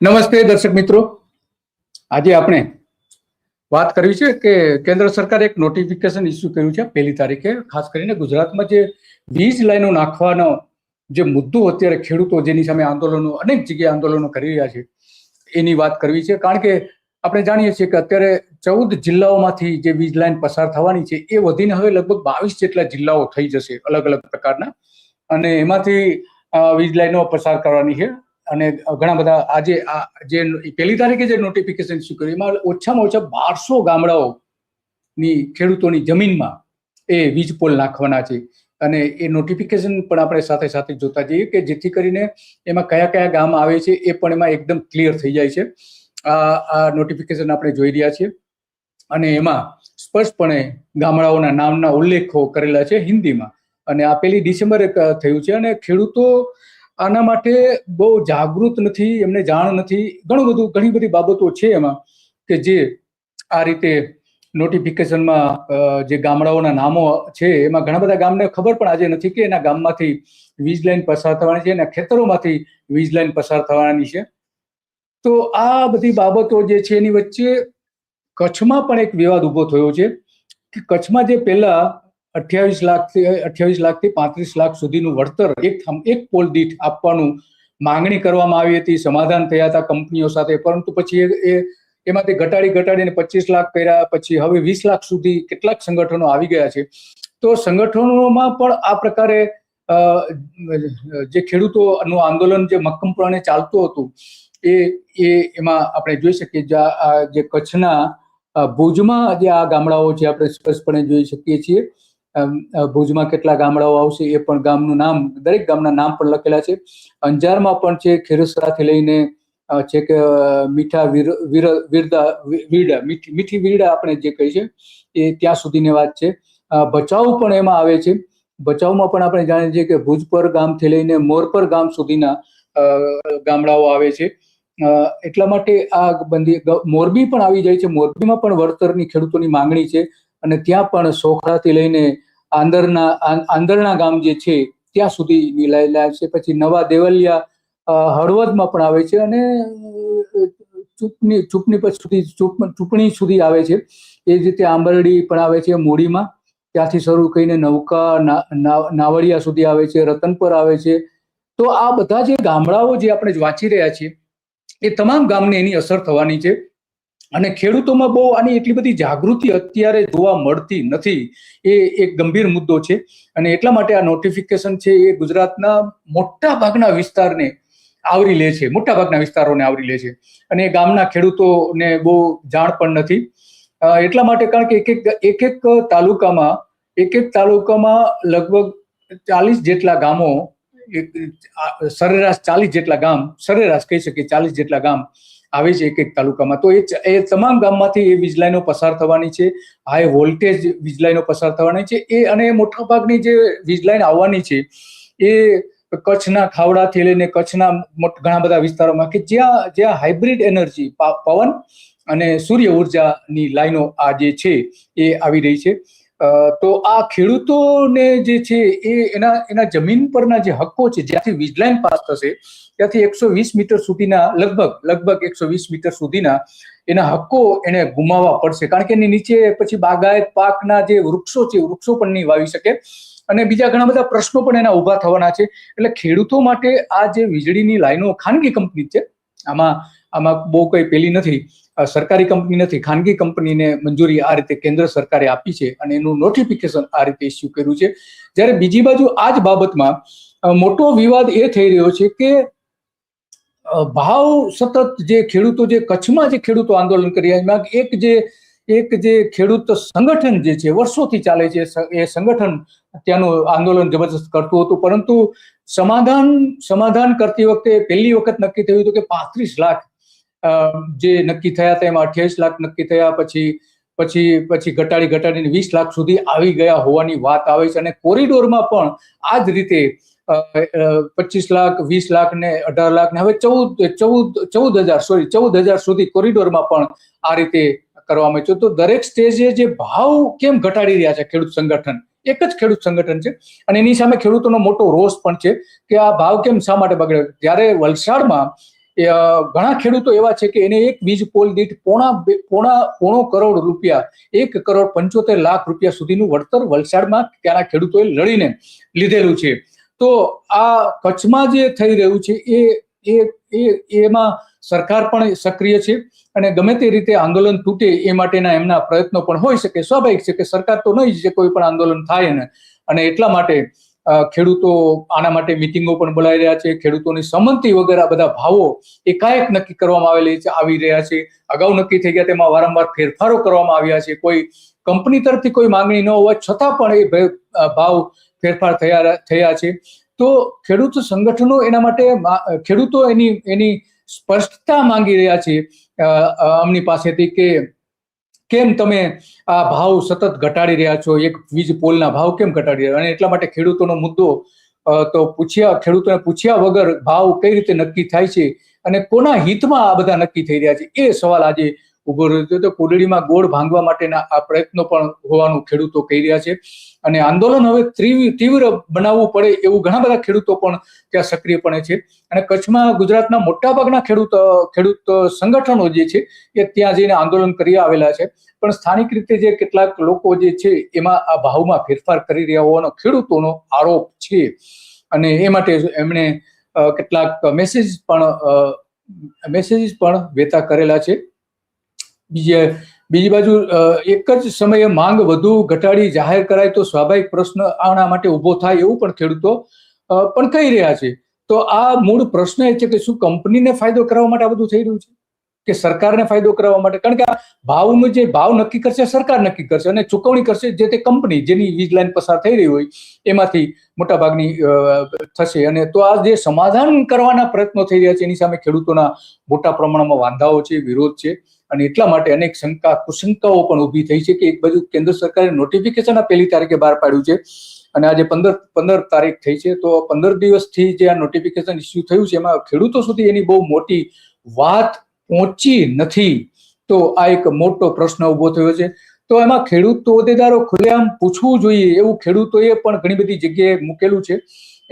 નમસ્તે દર્શક મિત્રો. આજે આપણે વાત કરવી છે કે કેન્દ્ર સરકારે એક નોટિફિકેશન ઇસ્યુ કર્યું છે પહેલી તારીખે, ખાસ કરીને ગુજરાતમાં જે વીજ લાઈનો નાખવાનો જે મુદ્દો અત્યારે ખેડૂતો જેની સામે આંદોલનો, અનેક જગ્યાએ આંદોલનો કરી રહ્યા છે, એની વાત કરવી છે. કારણ કે આપણે જાણીએ છીએ કે અત્યારે ચૌદ જિલ્લાઓમાંથી જે વીજ લાઈન પસાર થવાની છે, એ વધીને હવે લગભગ બાવીસ જેટલા જિલ્લાઓ થઈ જશે અલગ અલગ પ્રકારના. અને એમાંથી વીજ લાઈનો પસાર કરવાની છે. અને ઘણા બધા આજે આ જે પહેલી તારીખે જે નોટિફિકેશન ઇસ્યુ કર્યું? એમાં ઓછામાં ઓછા બારસો ગામડાઓની ખેડૂતોની જમીનમાં એ વીજ પોલ નાખવાના છે. અને એ નોટિફિકેશન પણ આપણે સાથે સાથે જોતા જઈએ કે જેથી કરીને એમાં કયા કયા ગામ આવે છે એ પણ એમાં એકદમ ક્લિયર થઈ જાય છે. આ નોટિફિકેશન આપણે જોઈ રહ્યા છીએ. અને એમાં સ્પષ્ટપણે ગામડાઓના નામના ઉલ્લેખો કરેલા છે હિન્દીમાં. અને આ પેલી ડિસેમ્બરે થયું છે અને ખેડૂતો આના માટે બહુ જાગૃત નથી, એમને જાણ નથી. ઘણું બધું, ઘણી બધી બાબતો છે એમાં કે જે આ રીતે નોટિફિકેશનમાં જે ગામડાઓના નામો છે, એમાં ઘણા બધા ગામને ખબર પણ આજે નથી કે એના ગામમાંથી વીજ લાઈન પસાર થવાની છે, એના ખેતરોમાંથી વીજ લાઈન પસાર થવાની છે. તો આ બધી બાબતો જે છે એની વચ્ચે કચ્છમાં પણ એક વિવાદ ઊભો થયો છે કે કચ્છમાં જે પહેલા અઠ્યાવીસ લાખથી અઠ્યાવીસ લાખથી પાંત્રીસ લાખ સુધીનું વળતર એક એક પોલ દીઠ આપવાનું માંગણી કરવામાં આવી હતી, સમાધાન થયા હતા કંપનીઓ સાથે, પરંતુ પછી એ- એમાંથી ઘટાડી ઘટાડીને પચીસ લાખ કર્યા, પછી હવે વીસ લાખ સુધી કેટલાક સંગઠનો આવી ગયા છે. તો સંગઠનોમાં પણ આ પ્રકારે જે ખેડૂતોનું આંદોલન જે મક્કમપણે ચાલતું હતું, એ એ, એમાં આપણે જોઈ શકીએ જે કચ્છના ભુજમાં જે આ ગામડાઓ છે, આપણે સ્પષ્ટપણે જોઈ શકીએ છીએ. ભુજમાં કેટલા ગામડાઓ આવશે એ પણ ગામનું નામ, દરેક ગામના નામ પણ લખેલા છે. અંજારમાં પણ છે, ખેરસરાથી લઈને છે કે મીઠા વીર વીર, વીરદા વીરડા, મીઠી વીરડા આપણે જે કહી છે એ ત્યાં સુધીની વાત છે. ભચાઉ પણ એમાં આવે છે. ભચાઉમાં પણ આપણે જાણીએ છીએ કે ભુજપર ગામથી લઈને મોરપર ગામ સુધીના ગામડાઓ આવે છે. એટલા માટે આ બંધી મોરબી પણ આવી જાય છે. મોરબીમાં પણ વળતરની ખેડૂતોની માંગણી છે અને ત્યાં પણ સોખડાથી લઈને આંદરના આંદરના ગામ જે છે, ત્યાં સુધી લાયેલા છે. પછી નવા દેવલિયા હળવદમાં પણ આવે છે અને ચૂંટણી ચૂંટણી પછી સુધી ચૂંટણી સુધી આવે છે. એ જ રીતે આંબરડી પણ આવે છે મૂડીમાં. ત્યાંથી શરૂ કરીને નૌકા નાવડિયા સુધી આવે છે રતનપુર આવે છે. તો આ બધા જે ગામડાઓ જે આપણે વાંચી રહ્યા છીએ, એ તમામ ગામને એની અસર થવાની છે. અને ખેડૂતોમાં બહુ આની એટલી બધી જાગૃતિ અત્યારે જોવા મળતી નથી. એ એક ગંભીર મુદ્દો છે. અને એટલા માટે આ નોટિફિકેશન છે એ ગુજરાતના મોટા ભાગના વિસ્તારને આવરી લે છે. મોટા ભાગના વિસ્તારોને આવરી લે છે. અને એ ગામના ખેડૂતોને બહુ જાણ પણ નથી. એટલા માટે કારણ કે એક એક એક એક તાલુકામાં, એક એક તાલુકામાં લગભગ ચાલીસ જેટલા ગામો સરેરાશ ચાલીસ જેટલા ગામ, સરેરાશ કહી શકીએ ચાલીસ જેટલા ગામ આવે છે એક એક તાલુકામાં. તો એ એ તમામ ગામમાંથી એ વીજ લાઈનો પસાર થવાની છે હાઈ વોલ્ટેજ વીજ લાઈનો પસાર થવાની છે, એ અને મોટા ભાગની જે વીજ લાઈન આવવાની છે, એ કચ્છના ખાવડાથી લઈને કચ્છના ઘણા બધા વિસ્તારોમાં કે જ્યાં જ્યાં હાઇબ્રિડ એનર્જી પવન અને સૂર્ય ઉર્જાની લાઈનો આ જે છે, એ આવી રહી છે. તો આ ખેડૂતોને જે છે એ એના એના જમીન પરના જે હક્કો છે, જ્યાંથી વીજલાઇન પાસ થશે, ત્યાંથી એકસો વીસ મીટર સુધીના, લગભગ લગભગ એકસો વીસ મીટર સુધીના એના હક્કો એને ગુમાવવા પડશે. કારણ કે એની નીચે પછી બાગાયત પાકના જે વૃક્ષો છે, વૃક્ષો પણ નહીં વાવી શકે. અને બીજા ઘણા બધા પ્રશ્નો પણ એના ઊભા થવાના છે. એટલે ખેડૂતો માટે આ જે વીજળીની લાઈનો ખાનગી કંપની છે, આમાં આમાં બહુ કઈ પેલી નથી. સરકારી કંપની નથી, ખાનગી કંપનીને મંજૂરી આ રીતે કેન્દ્ર સરકારે આપી છે અને એનું નોટિફિકેશન આ રીતે ઇસ્યુ કર્યું છે. જ્યારે બીજી બાજુ આ જ બાબતમાં મોટો વિવાદ એ થઈ રહ્યો છે કે ભાવ સતત જે ખેડૂતો જે કચ્છમાં જે ખેડૂતો આંદોલન કરી રહ્યા એક જે એક જે ખેડૂત સંગઠન જે છે, વર્ષોથી ચાલે છે એ સંગઠન ત્યાંનું આંદોલન જબરજસ્ત કરતું હતું. પરંતુ સમાધાન સમાધાન કરતી વખતે પહેલી વખત નક્કી થયું હતું કે પાંત્રીસ લાખ જે નક્કી થયા હતા અઠ્યાવીસ લાખ નક્કી થયા, પછી પછી પછી ઘટાડી ઘટાડીને વીસ લાખ સુધી આવી ગયા હોવાની વાત આવે છે. અને કોરિડોરમાં પણ આ જ રીતે પચીસ લાખ, વીસ લાખ ને અઢાર લાખ ને હવે ચૌદ ચૌદ ચૌદ હજાર, સોરી, ચૌદ હજાર સુધી કોરિડોરમાં પણ આ રીતે કરવામાં આવ્યું તો દરેક સ્ટેજે જે ભાવ કેમ ઘટાડી રહ્યા છે ખેડૂત સંગઠન? એક જ ખેડૂત સંગઠન છે. અને એની સામે ખેડૂતોનો મોટો રોષ પણ છે કે આ ભાવ કેમ શા માટે બગડ્યો જ્યારે વલસાડમાં ઘણા ખેડૂતો એવા છે કે એને એક વીજ પોલ દીઠ પોણા પોણા, પોણો કરોડ રૂપિયા, એક કરોડ પંચોતેર લાખ રૂપિયા સુધીનું વળતર વલસાડમાં ત્યાંના ખેડૂતોએ લડીને લીધેલું છે. તો આ કચ્છમાં જે થઈ રહ્યું છે એ એ એ, એમાં સરકાર પણ સક્રિય છે અને ગમે તે રીતે આંદોલન તૂટે એ માટેના એમના પ્રયત્નો પણ હોઈ શકે. સ્વાભાવિક છે કે સરકાર તો નહીં જ કોઈ પણ આંદોલન થાય ને અને એટલા માટે ખેડૂતો આના માટે મિટિંગો પણ બોલાવી રહ્યા છે. ખેડૂતોની સંમતિ વગર આ બધા ભાવો એકાએક નક્કી કરવામાં આવેલી છે, આવી રહ્યા છે. અગાઉ નક્કી થઈ ગયા તેમાં વારંવાર ફેરફારો કરવામાં આવ્યા છે. કોઈ કંપની તરફથી કોઈ માંગણી ન હોવા છતાં પણ એ ભાવ ફેરફાર થયા થયા છે. તો ખેડૂત સંગઠનો એના માટે ખેડૂતો એની એની સ્પષ્ટતા માંગી રહ્યા છે. અમની પાસેથી કે કેમ તમે આ ભાવ સતત ઘટાડી રહ્યા છો? એક વીજ પોલના ભાવ કેમ ઘટાડી રહ્યા અને એટલા માટે ખેડૂતોનો મુદ્દો તો પૂછ્યા, ખેડૂતોને પૂછ્યા વગર ભાવ કઈ રીતે નક્કી થાય છે અને કોના હિતમાં આ બધા નક્કી થઈ રહ્યા છે? એ સવાલ આજે ઊભો રહ્યો તો કુડડીમાં ગોળ ભાંગવા માટેના આ પ્રયત્નો પણ હોવાનું ખેડૂતો કહી રહ્યા છે. અને આંદોલન હવે તીવ્ર બનાવવું પડે એવું ઘણા બધા ખેડૂતો પણ ત્યાં સક્રિયપણે છે. અને કચ્છમાં ગુજરાતના મોટાભાગના ખેડૂત ખેડૂત સંગઠનો જે છે, એ ત્યાં જઈને આંદોલન કરી આવેલા છે. પણ સ્થાનિક રીતે જે કેટલાક લોકો જે છે, એમાં આ ભાવમાં ફેરફાર કરી રહ્યા હોવાનો ખેડૂતોનો આરોપ છે. અને એ માટે એમણે કેટલાક મેસેજ પણ મેસેજીસ પણ વેતા કરેલા છે. બીજે બીજી બાજુ એક જ સમયે માંગ વધુ ઘટાડી જાહેર કરાય તો સ્વાભાવિક પ્રશ્ન આના માટે ઊભો થાય એવું પણ ખેડૂતો પણ કહી રહ્યા છે. તો આ મૂળ પ્રશ્ન એ છે કે શું કંપનીને ફાયદો કરાવવા માટે આ બધું થઈ રહ્યું છે? કે સરકારને ફાયદો કરાવવા માટે? કારણ કે આ ભાવનું જે ભાવ નક્કી કરશે સરકાર નક્કી કરશે અને ચૂકવણી કરશે જે તે કંપની જેની વીજ લાઈન પસાર થઈ રહી હોય, એમાંથી મોટાભાગની થશે. અને તો આ જે સમાધાન કરવાના પ્રયત્નો થઈ રહ્યા છે, એની સામે ખેડૂતોના મોટા પ્રમાણમાં વાંધાઓ છે, વિરોધ છે. અને એટલા માટે અનેક શંકા, કુશંકાઓ પણ ઊભી થઈ છે કે એક બાજુ કેન્દ્ર સરકારે નોટિફિકેશન આ પહેલી તારીખે બહાર પાડ્યું છે અને આજે પંદર પંદર તારીખ થઈ છે. તો પંદર દિવસથી જે આ નોટિફિકેશન ઇસ્યુ થયું છે, એમાં ખેડૂતો સુધી એની બહુ મોટી વાત પહોંચી નથી. તો આ એક મોટો પ્રશ્ન ઊભો થયો છે. તો એમાં ખેડૂત હોદ્દેદારો ખુલ્લેઆમ પૂછવું જોઈએ, એવું ખેડૂતોએ પણ ઘણી બધી જગ્યાએ મૂકેલું છે.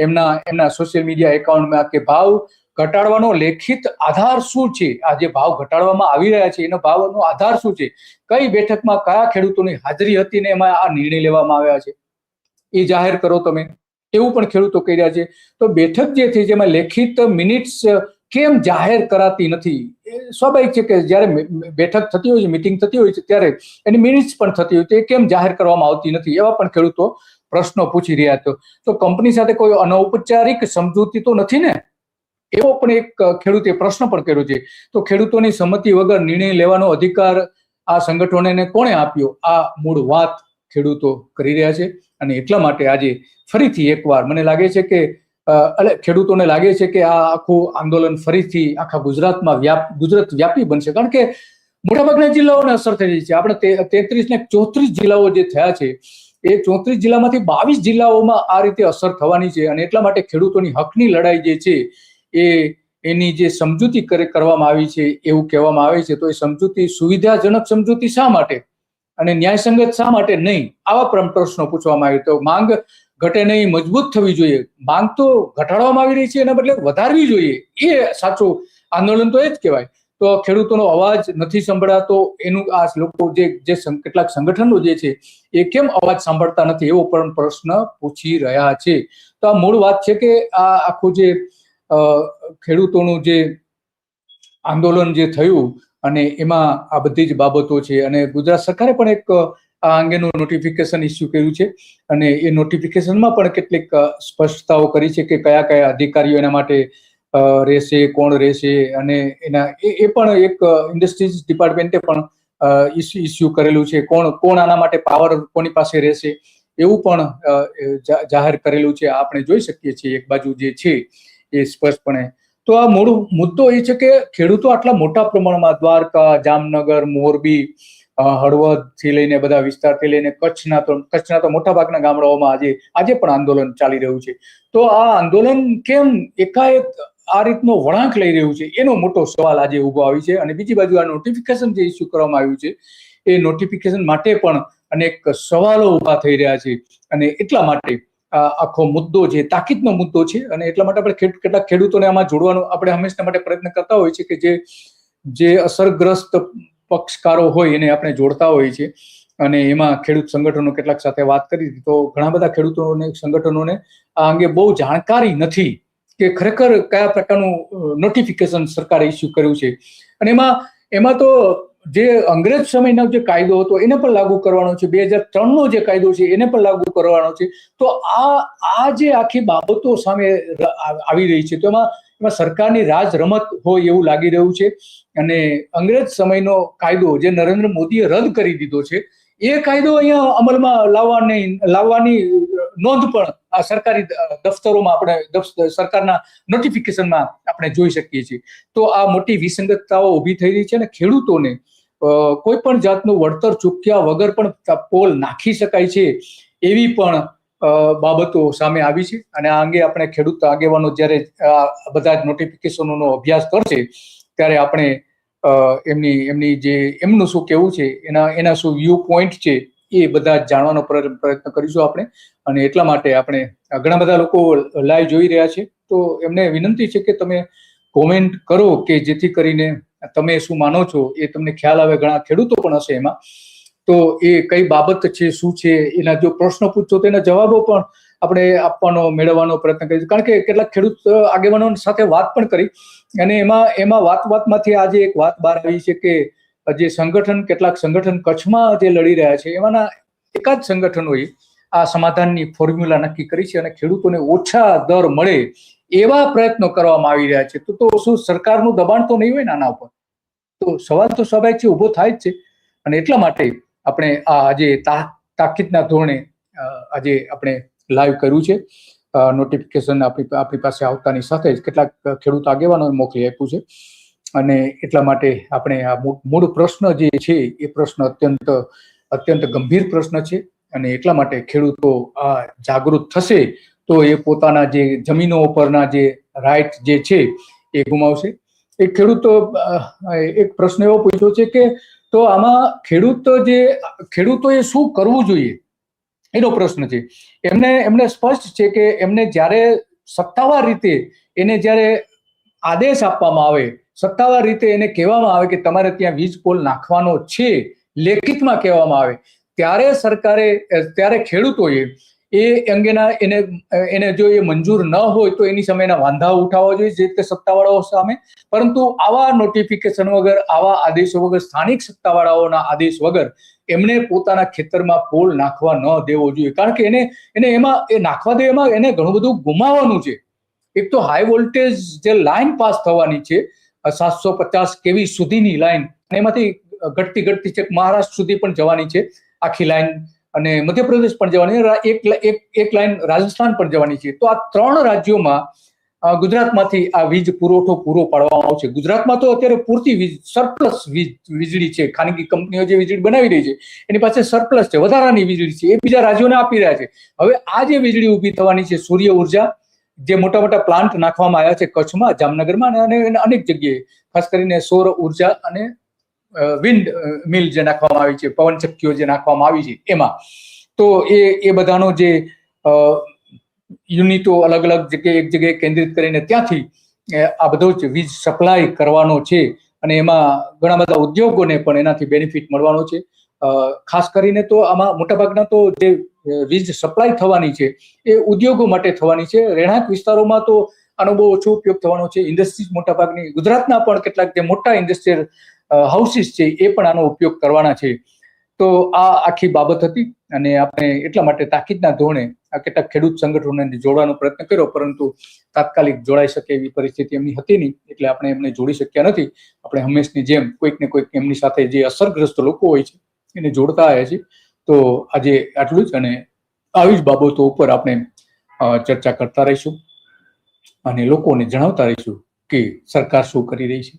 એમના એમના સોશિયલ મીડિયા એકાઉન્ટમાં કે ભાવ ઘટાડવાનો લેખિત આધાર શું છે? આ જે ભાવ ઘટાડવામાં આવી રહ્યા છે, એનો ભાવનો આધાર શું છે? કઈ બેઠકમાં કયા ખેડૂતોની હાજરી હતી ને એમાં આ નિર્ણય લેવામાં આવ્યા છે? એ જાહેર કરો તમે. એવું પણ ખેડૂતો કહી રહ્યા છે. તો બેઠક જે થઈ જેમાં લેખિત મિનિટ્સ કેમ જાહેર કરાતી નથી? સ્વાભાવિક છે કે જ્યારે બેઠક થતી હોય છે, મિટિંગ થતી હોય છે, ત્યારે એની મિનિટ્સ પણ થતી હોય તો એ કેમ જાહેર કરવામાં આવતી નથી? એવા પણ ખેડૂતો પ્રશ્નો પૂછી રહ્યા તો કંપની સાથે કોઈ અનૌપચારિક સમજૂતી તો નથી ને? એવો પણ એક ખેડૂતે પ્રશ્ન પણ કર્યો છે. તો ખેડૂતોની સંમતિ વગર નિર્ણય લેવાનો અધિકાર આ સંગઠનોને કોણે આપ્યો? આ મૂળ વાત ખેડૂતો કરી રહ્યા છે અને એટલા માટે આજે ફરીથી એકવાર મને લાગે છે કે એટલે ખેડૂતોને લાગે છે કે આ આખું આંદોલન ફરીથી આખા ગુજરાતમાં વ્યાપ, ગુજરાત વ્યાપી બનશે. કારણ કે મોટાભાગના જિલ્લાઓને અસર થઈ રહી છે. આપણે તેત્રીસ ને ચોત્રીસ જિલ્લાઓ જે થયા છે, એ ચોત્રીસ જિલ્લામાંથી બાવીસ જિલ્લાઓમાં આ રીતે અસર થવાની છે અને એટલા માટે ખેડૂતોની હકની લડાઈ જે છે એ એની જે સમજૂતી કરવામાં આવી છે, એવું કહેવામાં આવે છે, તો એ સમજૂતી સુવિધાજનક સમજૂતી શા માટે? અને ન્યાયસંગત શા માટે નહીં? આવા પ્રશ્નો પૂછવામાં આવે તો માંગ ઘટે નહીં, મજબૂત થવી જોઈએ. માંગ તો ઘટાડવામાં આવી રહી છે, એના બદલે વધારવી જોઈએ. એ સાચું આંદોલન તો એ જ કહેવાય. તો ખેડૂતોનો અવાજ નથી સંભળાતો, એનું આ લોકો જે જે કેટલાક સંગઠનો જે છે, એ કેમ અવાજ સાંભળતા નથી, એવો પણ પ્રશ્ન પૂછી રહ્યા છે. તો આ મૂળ વાત છે કે આ આખું જે ખેડૂતોનું જે આંદોલન જે થયું અને એમાં આ બધી જ બાબતો છે અને ગુજરાત સરકારે પણ એક આ અંગેનું નોટિફિકેશન ઇસ્યુ કર્યું છે અને એ નોટિફિકેશનમાં પણ કેટલીક સ્પષ્ટતાઓ કરી છે કે કયા કયા અધિકારીઓ એના માટે રહેશે, કોણ રહેશે અને એના, એ પણ એક ઇન્ડસ્ટ્રીઝ ડિપાર્ટમેન્ટે પણ ઇસ્યુ કરેલું છે કોણ કોણ આના માટે પાવર કોની પાસે રહેશે એવું પણ જાહેર કરેલું છે. આપણે જોઈ શકીએ છીએ એક બાજુ જે છે એ સ્પષ્ટપણે. તો આ મૂળ મુદ્દો એ છે કે ખેડૂતો આટલા મોટા પ્રમાણમાં દ્વારકા, જામનગર, મોરબી હળવદથી લઈને બધા વિસ્તારથી લઈને કચ્છના તો કચ્છના તો મોટા ભાગના ગામડાઓમાં આજે આજે પણ આંદોલન ચાલી રહ્યું છે. તો આ આંદોલન કેમ એકાએક આ રીતનો વળાંક લઈ રહ્યું છે? એનો મોટો સવાલ આજે ઊભો આવી છે અને બીજી બાજુ આ નોટિફિકેશન જે ઇસ્યુ કરવામાં આવ્યું છે, એ નોટિફિકેશન માટે પણ અનેક સવાલો ઊભા થઈ રહ્યા છે અને એટલા માટે આખો મુદ્દો છે તાકીદનો મુદ્દો છે અને એટલા માટે આપણે કેટલાક ખેડૂતોને આમાં જોડવાનો આપણે હંમેશા માટે પ્રયત્ન કરતા હોઈએ છે કે જે જે અસરગ્રસ્ત પક્ષકારો હોય એને આપણે જોડતા હોઈએ છીએ. અને એમાં ખેડૂત સંગઠનો કેટલાક સાથે વાત કરી તો ઘણા બધા ખેડૂતોને, સંગઠનોને આ અંગે બહુ જાણકારી નથી કે ખરેખર કયા પ્રકારનું નોટિફિકેશન સરકારે ઇસ્યુ કર્યું છે. અને એમાં એમાં તો જે અંગ્રેજ સમયનો જે કાયદો હતો, એને પણ લાગુ કરવાનો છે. બે હજાર ત્રણનો જે કાયદો છે, એને પણ લાગુ કરવાનો છે. તો આ આ જે આખી બાબતો સામે આવી રહી છે. તો એમાં એમાં સરકારની રાજ રમત હોય એવું લાગી રહ્યું છે. અને અંગ્રેજ સમયનો કાયદો જે નરેન્દ્ર મોદીએ રદ કરી દીધો છે, એ કાયદો અહીંયા અમલમાં લાવવાની લાવવાની નોંધ પણ આ સરકારી દફતરોમાં આપણે સરકારના નોટિફિકેશનમાં આપણે જોઈ શકીએ છીએ. તો આ મોટી વિસંગતતાઓ ઊભી થઈ રહી છે અને ખેડૂતોને કોઈ પણ જાતનું વળતર ચૂક્યા વગર પણ પોલ નાખી શકાય છે એવી પણ બાબતો સામે આવી છે. અને આ અંગે આપણે ખેડૂત આગેવાનો જ્યારે બધા જ નોટિફિકેશનોનો અભ્યાસ કરશે, ત્યારે આપણે એમની એમની જે, એમનું શું કેવું છે, એના એના શું વ્યૂ પોઈન્ટ છે, એ બધા જાણવાનો પ્ર- પ્રયત્ન કરીશું આપણે. અને એટલા માટે આપણે ઘણા બધા લોકો લાઈવ જોઈ રહ્યા છે. તો એમને વિનંતી છે કે તમે કોમેન્ટ કરો કે જેથી કરીને તમે શું માનો છો એ તમને ખ્યાલ આવે, ઘણા ખેડૂતો પણ હશે એમાં. તો એ કઈ બાબત છે, શું છે, એના જો પ્રશ્નો પૂછો તો એના જવાબો પણ આપણે આપવાનો, મેળવવાનો પ્રયત્ન કરીશું. કારણ કે કેટલાક ખેડૂત આગેવાનો સાથે વાત પણ કરી અને એમાં એમાં વાત વાતમાંથી આજે એક વાત બહાર આવી છે કે જે સંગઠન, કેટલાક સંગઠન કચ્છમાં જે લડી રહ્યા છે, એમાંના એકાદ સંગઠનોએ આ સમાધાનની ફોર્મ્યુલા નક્કી કરી છે અને ખેડૂતોને ઓછા દર મળે એવા પ્રયત્નો કરવામાં આવી રહ્યા છે. તો તો શું સરકારનું દબાણ તો નહીં હોય ને આના ઉપર? તો સવાલ તો સ્વાભાવિક છે, ઊભો થાય જ છે. અને એટલા માટે આપણે આ આજે તાકીદના ધોરણે આજે આપણે લાઈવ કર્યું છે. નોટિફિકેશન આપણી આપણી પાસે આવતાની સાથે જ કેટલાક ખેડૂત આગેવાનો મોકલી આપ્યું છે. અને એટલા માટે આપણે આ મૂળ પ્રશ્ન જે છે, એ પ્રશ્ન અત્યંત અત્યંત ગંભીર પ્રશ્ન છે. અને એટલા માટે ખેડૂતો આ જાગૃત થશે તો એ પોતાના જે જમીનો ઉપરના જે રાઇટ જે છે, એ ગુમાવશે. એ ખેડૂતો એક પ્રશ્ન એવો પૂછ્યો છે કે, તો આમાં ખેડૂતો જે, ખેડૂતોએ શું કરવું જોઈએ? એનો પ્રશ્ન છે. એમને એમને સ્પષ્ટ છે કે એમને જ્યારે સત્તાવાર રીતે એને જ્યારે આદેશ આપવામાં આવે, સત્તાવાર રીતે એને કહેવામાં આવે કે તમારે ત્યાં વીજ પોલ નાખવાનો છે, લેખિતમાં કહેવામાં આવે, ત્યારે સરકારે, ત્યારે ખેડૂતોએ એ અંગેના એને એને જો એ મંજૂર ન હોય તો એની સામે એના વાંધા ઉઠાવવા જોઈએ, જે રીતે સત્તાવાળાઓ સામે. પરંતુ આવા નોટિફિકેશન વગર, આવા આદેશો વગર, સ્થાનિક સત્તાવાળાઓના આદેશ વગર એમને પોતાના ખેતરમાં પોલ નાખવા ન દેવો જોઈએ. કારણ કે એને એને એમાં, એ નાખવા દે એમાં એને ઘણું બધું ગુમાવવાનું છે. એક તો હાઈ વોલ્ટેજ જે લાઈન પાસ થવાની છે સાતસો પચાસ કેવી સુધીની લાઈન એમાંથી ઘટતી ઘટતી છે, મહારાષ્ટ્ર સુધી પણ જવાની છે, આખી લાઈન અને મધ્યપ્રદેશ પણ જવાની એક એક લાઈન રાજસ્થાન પણ જવાની છે. તો આ ત્રણ રાજ્યોમાં ગુજરાતમાંથી આ વીજ પુરવઠો પૂરો પાડવામાં આવશે. ગુજરાતમાં તો અત્યારે પૂરતી વીજ સરપ્લસ વીજ, વીજળી છે. ખાનગી કંપનીઓ જે વીજળી બનાવી રહી છે, એની પાસે સરપ્લસ છે. વધારાની વીજળી છે. એ બીજા રાજ્યોને આપી રહ્યા છે. હવે આ જે વીજળી ઊભી થવાની છે, સૂર્ય ઊર્જા, જે મોટા મોટા પ્લાન્ટ નાખવામાં આવ્યા છે કચ્છમાં, જામનગરમાં અને અનેક જગ્યાએ, ખાસ કરીને સૌર ઊર્જા અને વિન્ડ મિલ જે નાખવામાં આવી છે, પવન ચક્કીઓ જે નાખવામાં આવી છે, એમાં. તો એ એ બધાનો જે યુનિટો અલગ અલગ જગ્યાએ એક જગ્યાએ કેન્દ્રિત કરીને ત્યાંથી આ બધો જ વીજ સપ્લાય કરવાનો છે અને એમાં ઘણા બધા ઉદ્યોગોને પણ એનાથી બેનિફિટ મળવાનો છે. ખાસ કરીને તો આમાં મોટાભાગના તો જે વીજ સપ્લાય થવાની છે, એ ઉદ્યોગો માટે થવાની છે. રહેણાંક વિસ્તારોમાં તો આનો બહુ ઓછો ઉપયોગ થવાનો છે. ઇન્ડસ્ટ્રીઝ મોટાભાગની, ગુજરાતના પણ કેટલાક જે મોટા ઇન્ડસ્ટ્રીયલ હાઉસીસ છે, એ પણ આનો ઉપયોગ કરવાના છે. તો આ આખી બાબત હતી અને આપણે એટલા માટે તાકીદના ધોરણે આ કેટલાક ખેડૂત સંગઠનોને જોડવાનો પ્રયત્ન કર્યો, પરંતુ તાત્કાલિક જોડાઈ શકે એવી પરિસ્થિતિ એમની હતી નહીં, એટલે આપણે એમને જોડી શક્યા નથી. આપણે હંમેશની જેમ કોઈક ને કોઈક એમની સાથે જે અસરગ્રસ્ત લોકો હોય છે, એને જોડતા આવ્યા છીએ. તો આજે આટલું જ અને આવી જ બાબતો ઉપર આપણે ચર્ચા કરતા રહીશું અને લોકોને જણાવતા રહીશું કે સરકાર શું કરી રહી છે.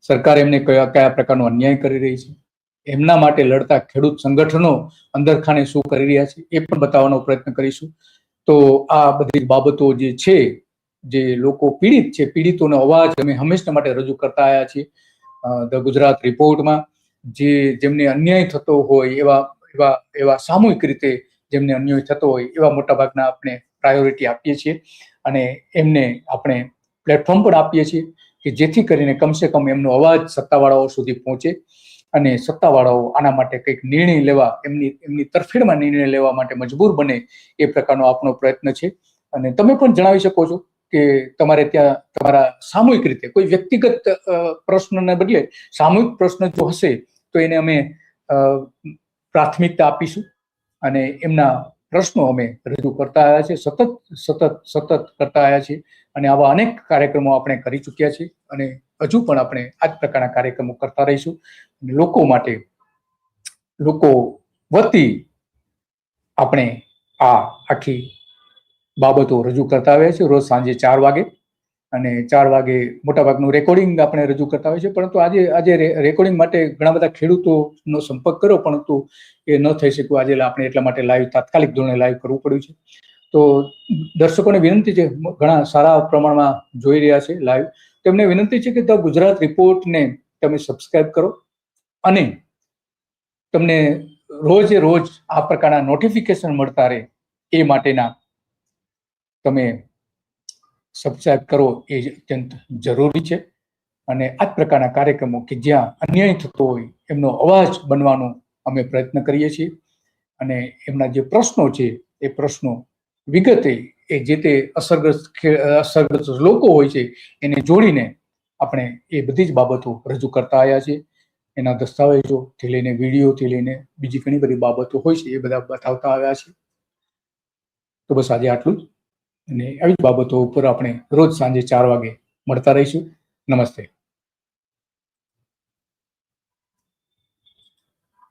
સરકાર એમને કયા કયા પ્રકારનો અન્યાય કરી રહી છે? એમના માટે લડતા ખેડૂત સંગઠનો અંદરખાને શું કરી રહ્યા છે? એ પણ બતાવવાનો પ્રયત્ન કરીશું. તો આ બધી બાબતો જે છે, જે લોકો પીડિત છે, પીડિતોનો અવાજ અમે હંમેશા માટે રજૂ કરતા આવ્યા છીએ. ધ ગુજરાત રિપોર્ટમાં જે જેમને અન્યાય થતો હોય એવા એવા એવા સામૂહિક રીતે જેમને અન્યાય થતો હોય એવા મોટાભાગના આપણે પ્રાયોરિટી આપીએ છીએ. અને એમને આપણે પ્લેટફોર્મ પણ આપીએ છીએ. કે જેથી કરીને કમસે કમ એમનો અવાજ સત્તાવાળાઓ સુધી પહોંચે અને સત્તાવાળાઓ આના માટે કંઈક નિર્ણય લેવા, એમની એમની તરફેણમાં નિર્ણય લેવા માટે મજબૂર બને એ પ્રકારનો આપનો પ્રયત્ન છે. અને તમે પણ જણાવી શકો છો કે તમારે ત્યાં તમારા સામૂહિક રીતે કોઈ વ્યક્તિગત પ્રશ્નને બદલે સામૂહિક પ્રશ્ન જો હશે તો એને અમે પ્રાથમિકતા આપીશું અને એમના પ્રશ્નો અમે રજૂ કરતા આવ્યા છીએ, સતત સતત સતત કરતા આવ્યા છીએ અને આવા અનેક કાર્યક્રમો આપણે કરી ચૂક્યા છીએ અને હજુ પણ આપણે આ જ પ્રકારના કાર્યક્રમો કરતા રહીશું. લોકો માટે, લોકો વતી આપણે આ આખી બાબતો રજૂ કરતા આવ્યા છીએ. રોજ સાંજે ચાર વાગે અને ચાર વાગે મોટાભાગનું રેકોર્ડિંગ આપણે રજૂ કરતા હોય છે. પરંતુ આજે આજે રેકોર્ડિંગ માટે ઘણા બધા ખેડૂતોનો સંપર્ક કર્યો, પરંતુ એ ન થઈ શક્યું. આજે આપણે એટલા માટે લાઈવ તાત્કાલિક ધોરણે લાઈવ કરવું પડ્યું છે. તો દર્શકોને વિનંતી છે, ઘણા સારા પ્રમાણમાં જોઈ રહ્યા છે લાઈવ તેમને વિનંતી છે કે ધ ગુજરાત રિપોર્ટને તમે સબસ્ક્રાઈબ કરો અને તમને રોજે રોજ આ પ્રકારના નોટિફિકેશન મળતા રહે એ માટેના તમે સબસ્ક્રાઇબ કરવો એ અત્યંત જરૂરી છે. અને આ જ પ્રકારના કાર્યક્રમો કે જ્યાં અન્યાય થતો હોય એમનો અવાજ બનવાનો અમે પ્રયત્ન કરીએ છીએ. અને એમના જે પ્રશ્નો છે એ પ્રશ્નો વિગતે એ જે તે અસરગ્રસ્ત અસરગ્રસ્ત લોકો હોય છે એને જોડીને આપણે એ બધી જ બાબતો રજૂ કરતા આવ્યા છીએ. એના દસ્તાવેજોથી લઈને વિડીયોથી લઈને બીજી ઘણી બધી બાબતો હોય છે એ બધા બતાવતા આવ્યા છે તો બસ આજે આટલું જ. અને આવી જ બાબતો ઉપર આપણે રોજ સાંજે ચાર વાગે મળતા રહીશું. નમસ્તે.